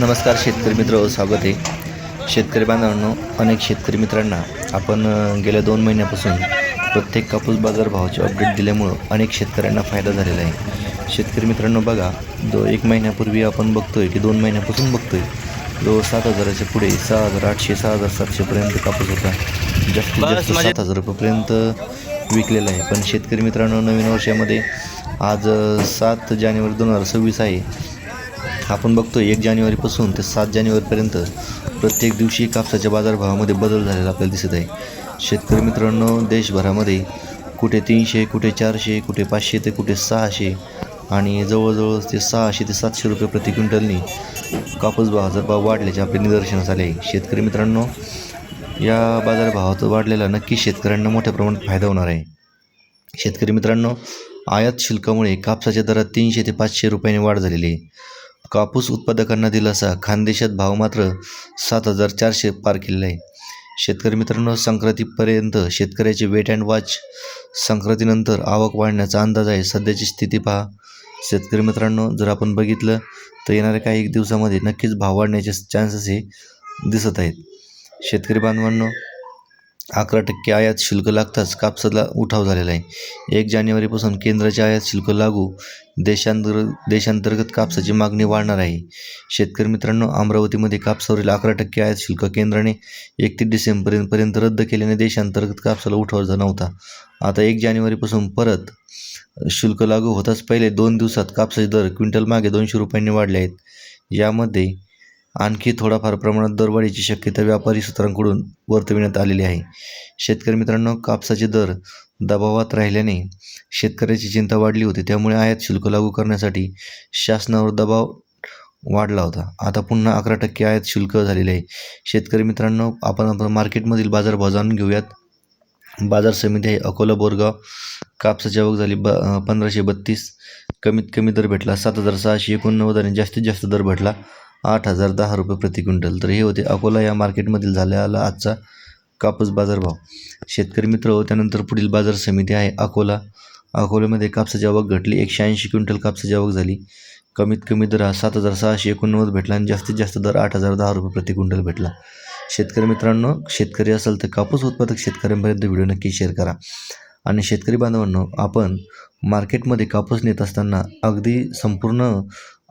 नमस्कार शेतकरी मित्र स्वागत आहे. शेतकरी बांधवांनो अनेक शेतकरी मित्रांना आपण गेल्या दोन महिन्यापासून प्रत्येक कापूस बाजार भावाचे अपडेट दिल्यामुळं अनेक शेतकऱ्यांना फायदा झालेला आहे. शेतकरी मित्रांनो बघा दो एक महिन्यापूर्वी आपण बघतोय की दोन महिन्यापासून बघतोय जो सात हजाराच्या पुढे सहा हजार आठशे सहा हजार सातशेपर्यंत कापूस होता. जास्तीत जास्त म्हणजे- सात हजार रुपयेपर्यंत विकलेला आहे. पण शेतकरी मित्रांनो नवीन वर्षामध्ये आज सात जानेवारी दोन हजार सव्वीस आहे. आपण बघतो एक जानेवारीपासून ते सात जानेवारीपर्यंत प्रत्येक दिवशी कापसाच्या बाजारभावामध्ये बदल झालेला आपल्याला दिसत आहे. शेतकरी मित्रांनो देशभरामध्ये कुठे तीनशे कुठे चारशे कुठे पाचशे ते कुठे सहाशे आणि जवळजवळ ते सहाशे ते सातशे रुपये प्रति क्विंटलनी कापूस बाजारभाव वाढल्याचे आपल्या निदर्शनास आले आहे. शेतकरी मित्रांनो या बाजारभावात वाढलेला नक्की शेतकऱ्यांना मोठ्या प्रमाणात फायदा होणार आहे. शेतकरी मित्रांनो आयात शुल्कामुळे कापसाच्या दरात तीनशे ते पाचशे रुपयांनी वाढ झालेली आहे. कापूस उत्पादकांना दिलासा खानदेशात भाव मात्र सात हजार चारशे पार केलेला आहे. शेतकरी मित्रांनो संक्रांतीपर्यंत शेतकऱ्याचे वेट अँड वॉच संक्रांतीनंतर आवक वाढण्याचा अंदाज आहे. सध्याची स्थिती पहा. शेतकरी मित्रांनो जर आपण बघितलं तर येणाऱ्या काही एक दिवसामध्ये नक्कीच भाव वाढण्याचे चान्सेस हे दिसत आहेत. शेतकरी बांधवांनो अकरा टक्के आयात शुल्क लागताच कापसाला उठाव झालेला आहे. एक जानेवारीपासून केंद्राचे आयात शुल्क लागू देशांतर देशांतर्गत कापसाची मागणी वाढणार आहे. शेतकरी मित्रांनो अमरावतीमध्ये कापसावरील अकरा टक्के आयात शुल्क केंद्राने एकतीस डिसेंबरपर्यंत रद्द केल्याने देशांतर्गत कापसाला उठाव नव्हता. आता एक जानेवारीपासून परत शुल्क लागू होताच पहिले दोन दिवसात कापसाचे दर क्विंटल मागे दोनशे रुपयांनी वाढले आहेत. यामध्ये आणखी थोडाफार प्रमाणात दरवाढीची शक्यता व्यापारी सूत्रांकडून वर्तविण्यात आलेली आहे. शेतकरी मित्रांनो कापसाचे दर दबावात राहिल्याने शेतकऱ्याची चिंता वाढली होती. त्यामुळे आयात शुल्क लागू करण्यासाठी शासनावर दबाव वाढला होता. आता पुन्हा अकरा टक्के आयात शुल्क झालेले आहे. शेतकरी मित्रांनो आपण आपण मार्केटमधील बाजारभाव जाणून घेऊयात. बाजार समिती आहे. अकोला बोरगाव. कापसाची आवक झाली ब पंधराशे बत्तीस. कमीत कमी दर भेटला सात हजार सहाशे एकोणनव्वद आणि जास्तीत जास्त दर भेटला आठ हजार दहा रुपये प्रति क्विंटल. तर हे होते अकोला या मार्केटमधील झालेला आजचा कापूस बाजारभाव. शेतकरी मित्र हो त्यानंतर पुढील बाजार समिती आहे अकोला. अकोल्यामध्ये कापसाची आवक घटली. एकशे ऐंशी क्विंटल कापसाची आवक झाली. कमीत कमी दर हा सात हजार सहाशे एकोणनव्वद भेटला आणि जास्तीत जास्त दर आठ हजार दहा रुपये प्रति क्विंटल भेटला. शेतकरी मित्रांनो शेतकरी असेल तर कापूस उत्पादक शेतकऱ्यांपर्यंत व्हिडिओ नक्की शेअर करा. आणि शेतकरी बांधवांनो आपण मार्केटमध्ये कापूस नेत असताना अगदी संपूर्ण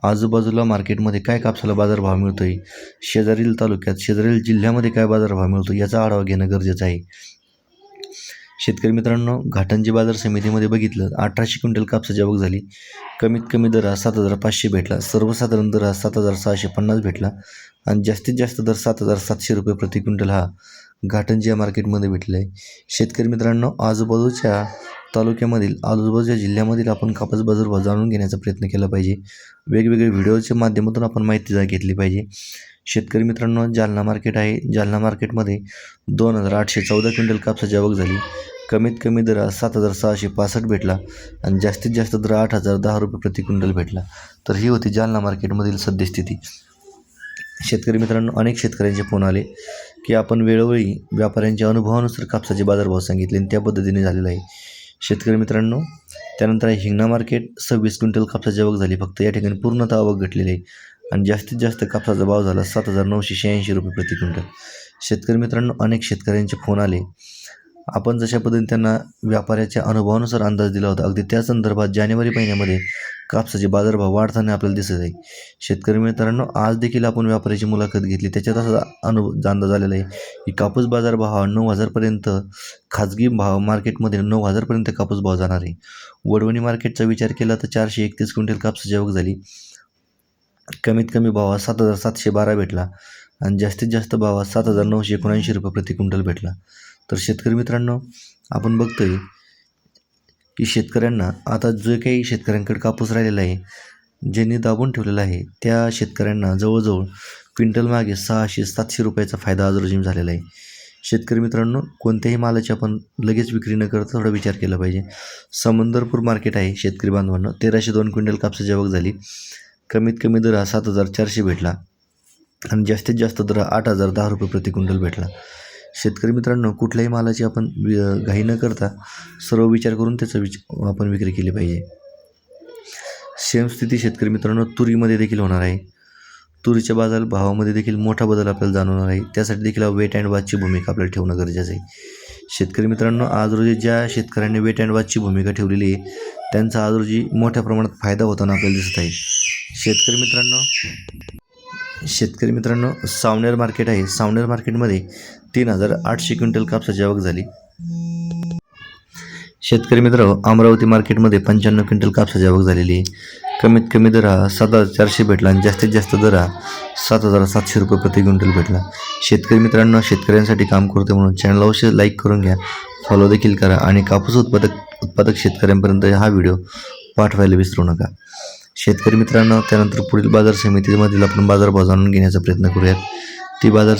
आजूबाजूला मार्केटमध्ये काय कापसाला बाजारभाव मिळतो आहे शेजारील तालुक्यात शेजारील जिल्ह्यामध्ये काय बाजारभाव मिळतो याचा आढावा घेणं गरजेचं आहे. शेतकरी मित्रांनो घाटंजी बाजार समितीमध्ये बघितलं अठराशे क्विंटल कापसाची आवक झाली. कमीत कमी दर हा सात हजार पाचशे भेटला. सर्वसाधारण दर हा सात हजार सहाशे पन्नास भेटला. आणि जास्तीत जास्त दर सात हजार सातशे रुपये प्रति क्विंटल हा. घाटंजी या मार्केटमध्ये भेटलं. आहे शेतकरी मित्रांनो आजूबाजूच्या तालुक्यामधील आजूबाजूच्या जिल्ह्यामधील आपण कापस बाजारभाव जाणून घेण्याचा प्रयत्न केला पाहिजे. वेगवेगळे व्हिडिओच्या माध्यमातून आपण माहिती जा घेतली पाहिजे. शेतकरी मित्रांनो जालना मार्केट आहे. जालना मार्केटमध्ये दोन हजार आठशे चौदा क्विंटल कापसाची आवक झाली. कमीत कमी दर सात हजार सहाशे पासष्ट भेटला आणि जास्तीत जास्त दर आठ हजार दहा रुपये प्रति क्विंटल भेटला. तर ही होती जालना मार्केटमधील सद्यस्थिती. शेतकरी मित्रांनो अनेक शेतकऱ्यांचे फोन आले की आपण वेळोवेळी व्यापाऱ्यांच्या अनुभवानुसार कापसाचे बाजारभाव सांगितले आणि त्या पद्धतीने झालेलं आहे. शेतकरी मित्रांनो त्यानंतर आहे हिंगणा मार्केट. सव्वीस क्विंटल कापसाची आवक झाली. फक्त या ठिकाणी पूर्णतः आवक घटलेली आहे. आणि जास्तीत जास्त कापसाचा भाव झाला सात हजार नऊशे शहाऐंशी रुपये प्रति क्विंटल. शेतकरी मित्रांनो अनेक शेतकऱ्यांचे फोन आले आपण जशा पद्धतीने त्यांना व्यापाऱ्याच्या अनुभवानुसार अंदाज दिला होता अगदी त्या संदर्भात जानेवारी महिन्यामध्ये कापसाचे बाजारभाव वाढताना आपल्याला दिसत आहे. शेतकरी मित्रांनो आज देखील आपण व्यापाऱ्याची मुलाखत घेतली. त्याच्यात असा अनुभव अंदाज आलेला आहे की कापूस बाजारभाव हा नऊ हजारपर्यंत खाजगी भाव मार्केटमध्ये नऊ हजारपर्यंत कापूस भाव जाणार आहे. वडवणी मार्केटचा विचार केला तर चारशे एकतीस क्विंटल कापसाची आवक झाली. कमीत कमी भाव सात हजार सातशे बारा भेटला आणि जास्तीत जास्त भाव सात हजार नऊशे एकोणऐंशी रुपये प्रति क्विंटल भेटला. तर शेतकरी मित्रांनो आपण बघतो आहे की शेतकऱ्यांना आता जे काही शेतकऱ्यांकडे कापूस राहिलेला आहे ज्यांनी दाबून ठेवलेला आहे त्या शेतकऱ्यांना जवळजवळ क्विंटल मागे सहाशे सातशे रुपयाचा फायदा आज रोजी झालेला आहे. शेतकरी मित्रांनो कोणत्याही मालाची आपण लगेच विक्री न करता थोडा विचार केला पाहिजे. समंदरपूर मार्केट आहे शेतकरी बांधवांना. तेराशे दोन क्विंटल कापसाची आवक झाली. कमीत कमी दर हा सात हजार चारशे भेटला. आणि जास्तीत जास्त दर आठ हजार दहा रुपये प्रति क्विंटल भेटला. शेतकरी मित्रांनो कुठल्याही मालाची आपण वि- घाई न करता सर्व विचार करून त्याचा विच आपण विक्री केली पाहिजे. सेम स्थिती शेतकरी मित्रांनो तुरीमध्ये देखील होणार आहे. तुरीच्या बाजार भावामध्ये देखील मोठा बदल आपल्याला जाणवणार आहे. त्यासाठी देखील वेट अँड वाचची भूमिका आपल्याला ठेवणं गरजेचं आहे. शेतकरी मित्रांनो आज रोजी ज्या शेतकऱ्यांनी वेट अँड वाचची भूमिका ठेवलेली आहे त्यांचा आज रोजी मोठ्या प्रमाणात फायदा होताना आपल्याला दिसत आहे. शेतकरी मित्रांनो शेतकरी मित्रांनो सावनेर मार्केट आहे. सावनेर मार्केटमध्ये तीन हजार आठशे क्विंटल कापसाची आवक झाली. शेतकरी मित्र अमरावती मार्केटमध्ये पंच्याण्णव क्विंटल कापसाची आवक झालेली आहे. कमीत कमी दर हा सात हजार चारशे भेटला आणि जास्तीत जास्त दर हा सात हजार सातशे रुपये प्रति क्विंटल भेटला. शेतकरी मित्रांनो शेतकऱ्यांसाठी काम करतो म्हणून चॅनल अवश्य लाईक करून घ्या. फॉलो देखील करा आणि कापूस उत्पादक उत्पादक शेतकऱ्यांपर्यंत हा व्हिडिओ पाठवायला विसरू नका. शेतकरी मित्रांनो त्यानंतर पुढील बाजार समितीमधील आपण बाजारभाव जाणून घेण्याचा प्रयत्न करूयात. ती बाजार